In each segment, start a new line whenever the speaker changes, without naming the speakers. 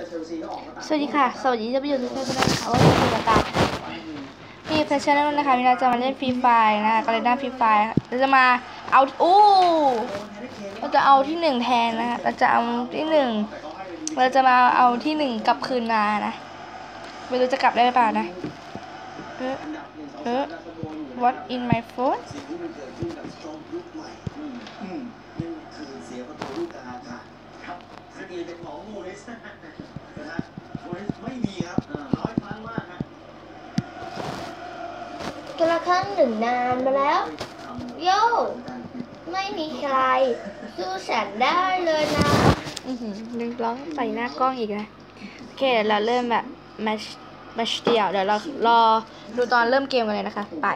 สวัสดีค่ะ สวัสดีท่านผู้ชมทุกท่านด้วยนะคะว่าเป็นรายการมีแฟชั่นนั่นนะคะมีเราจะมาเล่นฟรีไฟนะคะก็เลยได้ฟรีไฟเราจะมาเอาอู้เราจะเอาที่หนึ่งแทนนะคะเราจะเอาที่หนึ่งเราจะมาเอาที่หนึ่งกลับคืนมานะไม่รู้จะกลับได้หรือเปล่านะเออเออ what in my phone
สิ่งที่มันเกิดขึ้นกับสโตรกยุคใหม่อืมอืมนี่คือเสียประตูลูกกลางอากาศ ครับสตีเป็นของมูริสนะฮะมูริสไม่มีครับน้อยครั้งมากฮะ
กระทั่งหนึ่งนานมาแล้ว โย่ไม่มีใคร สู้ฉันได้เลยนะ
อือหือนึกร้องใส่หน้ากล้องอีกนะโอเคเดี๋ยวเราเริ่มแบบมามาเดียวเดี๋ยวเรารอดูตอนเริ่มเกมกันเลยนะคะ ไป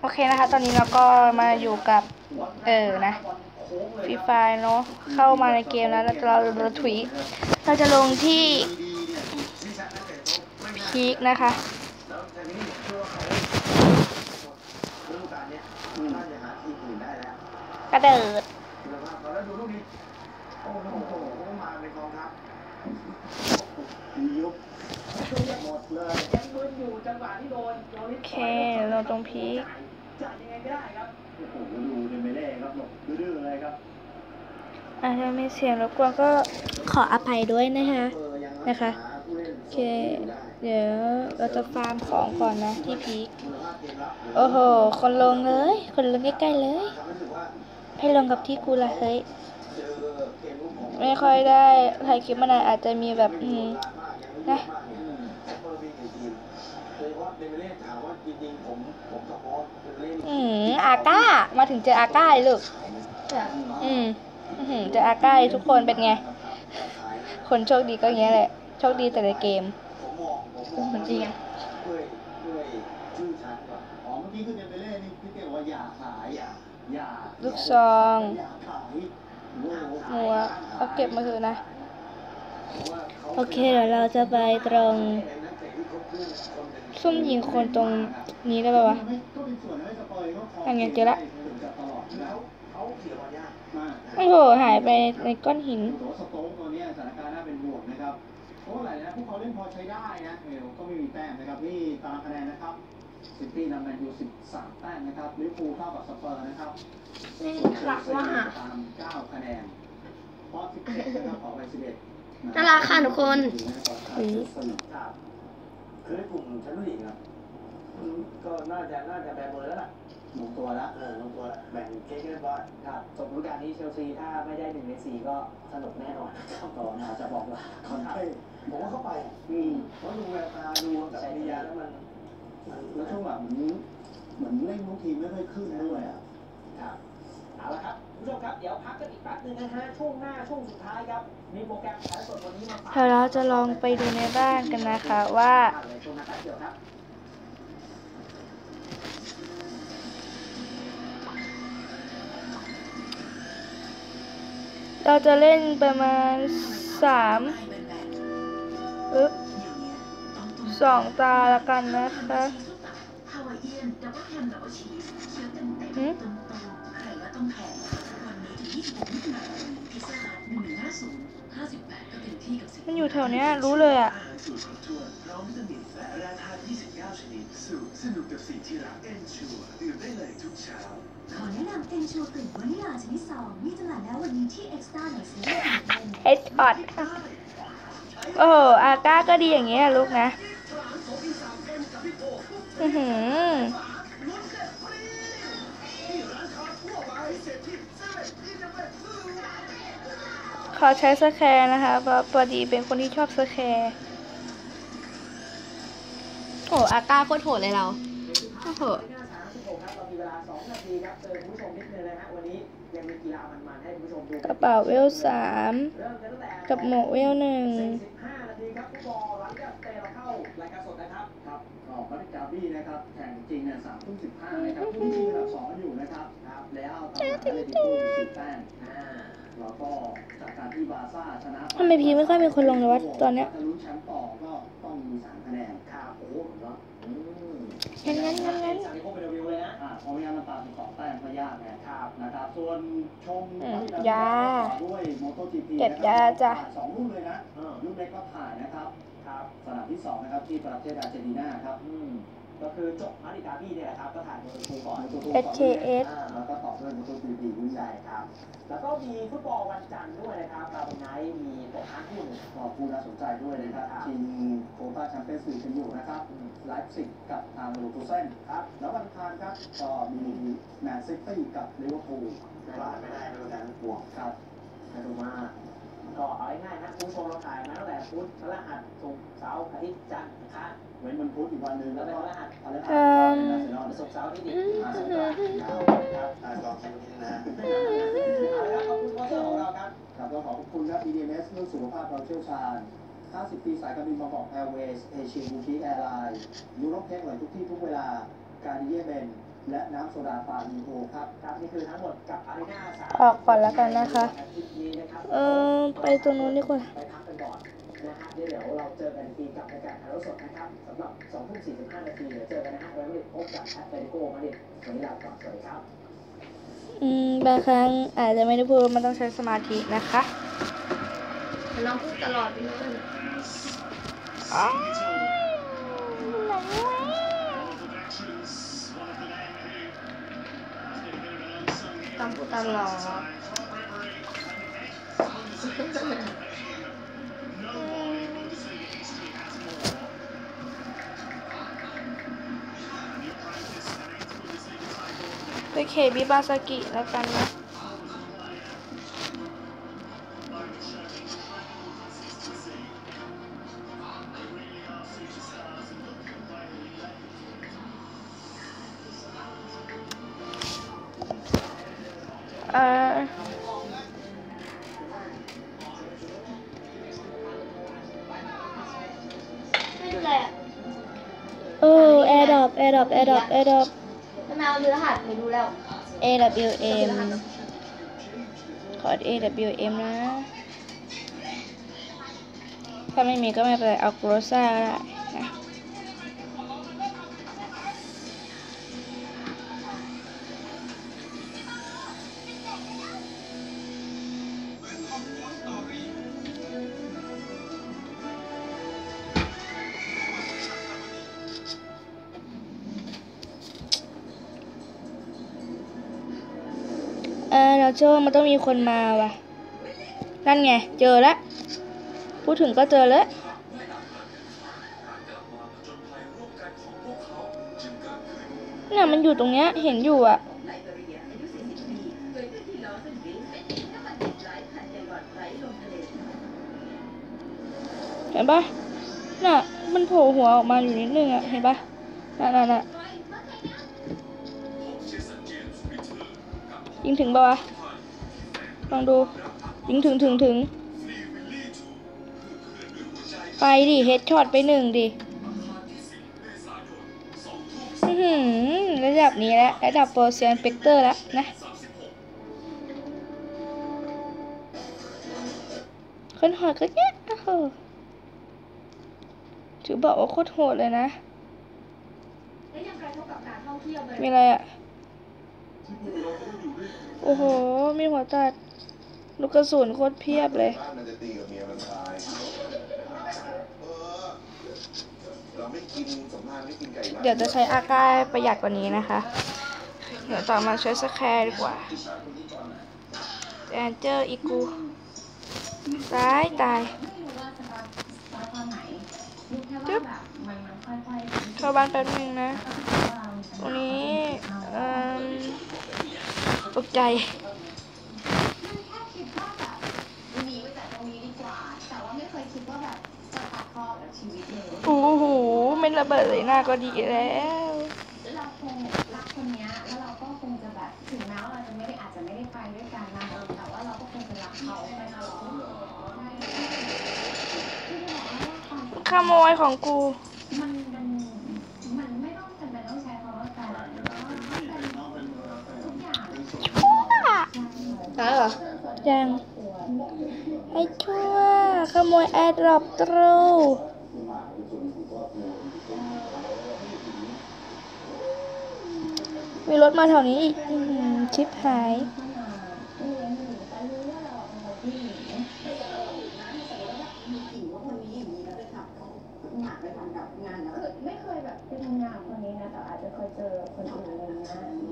โอเคนะคะ ตอนนี้เราก็มาอยู่กับ เออนะ ฟรีไฟเนาะเข้ามาในเกมแล้วเราเราเราถุยเราจะลงที่พีคนะคะ
กาลเนี้ยน่าจะหาทีมอื่นได้แล้ว
กระเดิด
โอเค
เราตรงพีค
จ่ายยังไม่ได้ครับ
โอ้โหดูเดนเบเล่ครับหลบดื้อๆเลยครับ
อาจจะมีเสียงรบกวนก็ขออภัยด้วยนะคะนะคะโอเค เดี๋ยวเราจะฟาร์มของก่อนนะที่พีคโอ้โห คนลงเลย คนลงใกล้ๆเลย ให้ลงกับที่กูละเฮ้ย ไม่ค่อยได้ถ่ายคลิปมานานอาจจะมีแบบ อืม นะ อืมอาก้า มาถึงเจออาก้าเลยลูกอืมอื้อหือเจออาก้าเลยทุกคนเป็นไง คนโชคดีก็อย่างเงี้ยแหละ โชคดีแต่ในเกม
มันจริงอะด้วยด้วยชื่อชัดกว่าอ๋อเมื่อกี้คือเดนเบเล่นี่พี่เก๋บอกว่าอย่าขายอย่าอย่า
ลูกซอง
อย่าขายโอ้โมั
วเอาเก็บมาเถอะนะ โอเคเดี๋ยวเราจะไปตรง ซุ่มยิงคนตรงนี้ได้ป่าวะอันไงเจอละ
แล้วเขาเสียบอลยากมาก
โอ้โหหายไปในก้อนหิน
โอ้โหสโต๊กตัวเนี้ยสถานการณ์น่าเป็นห่วงนะครับเพราะว่าอะไรนะพวกเขาเล่นพอใช้ได้นะเออก็ไม่มีแต้มนะครับนี่ตารางคะแนนนะครับซิตี้นำแมนยู13 แต้มนะครับลิเวอร์พูลเท่ากับสเปอร์นะครับ
นี่ครับว่า
ตาม9คะแนนพอ11นะครับออกไป11
น่ารักค่ะทุกคน
อืม
ครับคือในกลุ่มแชมเปี้ยนลีกครับอืมก็น่าจะน่าจะแบมือแล้วล่ะลงตัวแล้วเออลงตัวแล้วแบ่งเค้กเรียบร้อยครับจบฤดูกาลนี้เชลซีถ้าไม่ได้หนึ่งในสี่ก็สนุกแน่นอนครับก็น่าจะบอกว่าเขาใช่ผมว่าเข้าไปอะอืมเพราะดูแววตาดูกับปริยาแล้วมันมันแล้วช่วงหลังนี้เหมือนเล่นทุกทีมไม่ค่อยขึ้นด้วยอะ
ครับเอาละครับคุณ ผู้ชมครับเดี๋ยวพักกันอีกแป๊บนึงนะฮะช่วงหน้าช่วงสุดท้ายครับมีโปรแกรมถ่ายสดวันนี้มาฝาก
เดี๋ยวเราจะลองไปดูในบ้านกันนะคะว่า
เลยช่วงหน้าแป๊บเดียวครับ
เราจะเล่นประมาณสามอึ๊บสองตาละกันนะคะหืมมั นอยู่แถวเนี้ยรู้เลยอะ
สูตรรสชวดพร้อมวิตามินและแร่ธาตุ29 ชนิด สูตรสนุกกับสิ่งที่รักเอนชัวดื่มได้เลยทุกเช้า
ขอแนะนำเอนชูกลิ่นวานิลลาชนิดซองมีจำหน่ายแล้ววันนี้ที่เอ็กซ์ต้าในเซ็นทรัลเป็น
เฮดช็อตโอ้โหอาก้าก็ดีอย่างเงี้ยลูกนะ อือหือ ขอใช้สแคร์นะคะเพราะพอดีเป็นคนที่ชอบสแคร์โอ้อาก้าโคตรโหดเลยเราโอ้โห
หน้า36ครับเรามีเวลา2นาทีครับเจอคุณผู้ชมนิดนึงนะฮะวันนี้ยังมีกีฬามันๆให้คุณผู้ชมดู
กระเป๋าเวลสาม
เริ่มกันตั้งแต่
กับหมวกเวลหนึ่ง
45นาทีครับฟุตบอลหลังจากเตะเราเข้ารายการสดนะครับ
ครับออกมาที่กาบี้นะครับแข่งจริงเนี่ยสาม ทุ่มสิบห้านะครับผู้ที่อันดับสองอยู่นะครับครับแล้วตามหลังเลยที่คู่สิบแต้ม
อ่า
แล้วก็จากการที่บาร์ซ่าชนะ
ทำไมพีไม่ค่อยมีคนลงเลยวะตอนเนี้ย
ถ้าลุ้นแชมป์ต่อก็ต้องมีสามคะแนน
ครับโอ้โหเนาะอืม
งั้นงั้นงั้นงั้น
จากนี้พบเป็นรีวิวเลยนะ
อ่าเพราะไม่งั้นมันตามสิบสองแต้มก็ยากไงครับนะครับส่วนชม
อืม
ที่
ยา
ด้วยโมโตจีพี
เก็บยาจ้ะ
สองลูกเลยนะเออลูกเล็กก็ผ่านนะครับสนามที่สองนะครับที่ประเทศอาร์เจนตินาครับ
อืม ก็คือจบมาริกาบี้เนี่ยแหละครับก็ถ่ายโมโตทูก่อน
SKS
อ่าแล้วก็ต่อด้วยโมโตจีพีวิจั
ใช่
ย
ครับ แล้วก็มีฟุตบอลวันจันทร์ด้วยนะครับเราเป็นไนท์มีตกค้างคู่หนึ่ง
ก็ผู้น่าสนใจด้วยนะครับ
ครับ
ทีมโคปาแชมเปี้ยนส์ลีกกันอยู่นะครับไลฟ์ซิกกับทางลูทูเซน
ครับ
แล้ววันอังคารครับก็มีแมนซิตี้กับลิเวอร์พูล
ไม่พลาดไม่ได้ไม่ได้
บวกครับ
มาดูมา ก็เอาง่ายๆนะคุณผู้ชมเราถ่ายมาตั้งแต่พุธพฤหัสศุกร์เสาร์อาทิตย์จันทร์อังคาร
เว้นวันพุธอีกวันหนึ่ง
แล้
วว
เป็น
ก็
พฤหัส
อะไรนะ
เอิ่ม
เป็นนาเซนอล
ศุกร์เสาร์อาทิตย์อีก
อาสงกรานต์ยาวครับอ่าลองแข่งกันนะฮะ
เอาละครับขอบคุณโค้ชของเราครับ
ครับก็ขอบคุณครับ EDMS เรื่องสุขภาพเราเชี่ยวชาญ 50 ปีสายการบินบางกอกแอร์เวย์เอเชียบูติแอร์ไลน์ยูโรเทคเลายทุกที่ทุกเวลาการเยี่ยมเบน และน้ำโซดาฟาร์มีโอครับ
ครับนี่คือทั้งหมดกับอารีนาสาม
ออกก่อนแล้วกันนะคะ
นี้นะครับ
เออไปตรงนู้นดีกว่า
ไปพักกันก่อนนะฮะเดี๋ยวเราเจอกันอีกทีกับรายการถ่ายทอดสดนะครับสำหรับ2ทุ่ม45นาทีเดี๋ยวเจอกันนะฮะวันนี้พบกับแอตเลติโกมาดริดวันนี้ลาไปก่อนสวัสดีครับ
อืมบางครั้งอาจจะไม่ได้พูดมันต้องใช้สมาธินะคะ
เราพูดตลอดไปเลย
อ๋อ
คำพูดตลอด
ไปเคบิบาสกิแล้วกันนะ ออ
ไม่เป็นไรอะ
เออแอร์ดรอปแอร์ดรอปแอร์ดรอปแอร์ดรอป
มะนาวเรือหัดไม่รู้แล้ว
AWM ขอ AWM นะ ถ้าไม่มีก็ไม่เป็นไรเอาโกรซ่าก็ได้ เราเชื่อว่ามันต้องมีคนมาว่ะ นั่นไง เจอแล้ว พูดถึงก็เจอแล้วเนี่ยมันอยู่ตรงเนี้ย เห็นอยู่อะเห็นปะน่ะ มันโผล่หัวออกมาอยู่นิดนึงอะ เห็นปะน่ะน่ะน่ะยิงถึงปะวะ ลองดูยิงถึงถึงถึง ไปดิเฮดช็อตไปหนึ่งดิหือระดับนี้แล้วระดับโปรเซียนเปกเตอร์แล้วนะคนหอดก็เยอะโอ้โหถือบอกว่าโคตรโหดเลยนะ มีอะไรอะ โอ้โห มีหัวตัด ลูกกระสุนโคตรเพียบเลย
เดี๋
ยวจะใช้อาก้าประหยัดกว่านี้นะคะ เดี๋ยวต่อมาใช้สแคร์ดีกว่าแอนเจอร์อีกูตายตาย
ไม่รู้ว่าจะมาตอนตอนไหนรู้แค่
จึ๊
ว่า
บ
แบบมันมันค่อยๆ
เข้าบ้านแป๊บนึงนะ ตรงนี้อ่มตกใจ
ระเบิ
ดเลยหน้าก็ดีแล้ว
เราคงรักคนเนี้ยแล้วเราก็คงจะแบบถึงแม้ว่าเราจะไม่ได้อาจจะไม่ได้ไปด้วยกันนะเออแต่ว่าเราก็คงจะรักเขาไปตลอดใช่ที่จะบอกว่าความสัมพันธ์
ขโมยของกู
มันมันมันไม่ต้องจำเป็นต้องใช้คำว่าแฟนแต่ว่าเป็นทุกอย่าง
ตายเหรอ
ยังไอ้ชั่วขโมยแอร์ดรอปตรู มีรถมาแถวนี้อีกอื้อหือชิปหาย
เอยากไปทำกับงานคือไม่เคยแบบไปทำงานกับคนนี้นะแต่อาจจะเคยเจอคนอื่นอะไรเงี้ยอื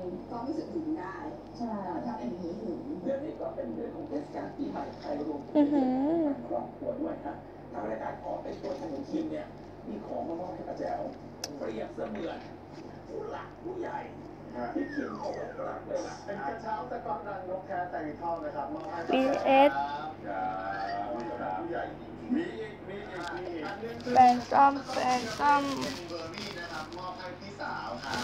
ม
ก็รู้สึกถึงได้
ใช่
ถ้าเป็นนี้ถึง
เดือนนี้ก็เป็นเดือนของเทศกาลปีใหม่ไทยรวมถึ
อือหือ
งครอบครัวด้วยฮะทางรายการขอเป็นตัวแทนของทีมเนี่ยมีของมามอบให้ป้าแจ๋วเปรียบเสมือน ผู้หลักผู้ใหญ่ที่เขียนของรักเลยล่ะ
เป็นกระเช้าสกอตรันนกแท้แต่งทองนะครับมอบให้
BS
มีอีกมีอีกมีอีกอันนึงคือ
แฟนซ้อมแฟนซ้อม
เป็นเบอร์รี่นะครับมอบให้พี่สาวครับ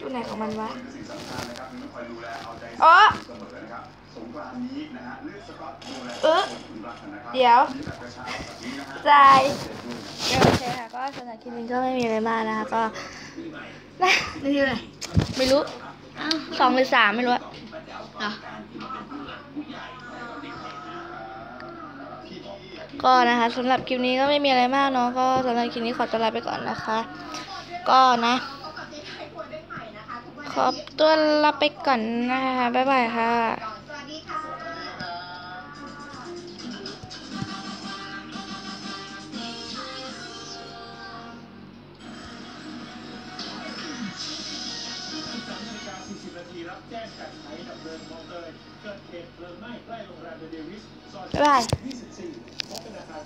ตัวไหนของมันวะ
สิ่งสำคัญนะครับมีคอยดูแลเอาใจ
อ๋อ
เสมอนะครับสงกรานต์นี้นะฮะเลือกสก๊อตดูแล
เออ
คนคุณรักนะครับ
เดี๋ยว
มีแบบกระเช้าแบบนี้นะฮะ
ใจาย ค่ะก็สำหรับคลิปนี้ก็ไม่มีอะไรมากนะคะก็นะนี่คือะไรไม่รู้สองหรือสามไม่รู้อะก็นะคะสำหรับคลิปนี้ก็ไม่มีอะไรมากเนาะก็สำหรับคลิปนี้ขอตัวลาไปก่อนนะคะ ก็นะ ขอตัวลาไปก่อนนะคะบ๊ายบายค่ะ
รับแจ้งการใช้ดับเพลิงคลองเตยเกิดเหตุเพลิงไหม้ใกล้โรงแรมเดวิสซอย
บ๊ายบาย
24พบเป็นอาคาร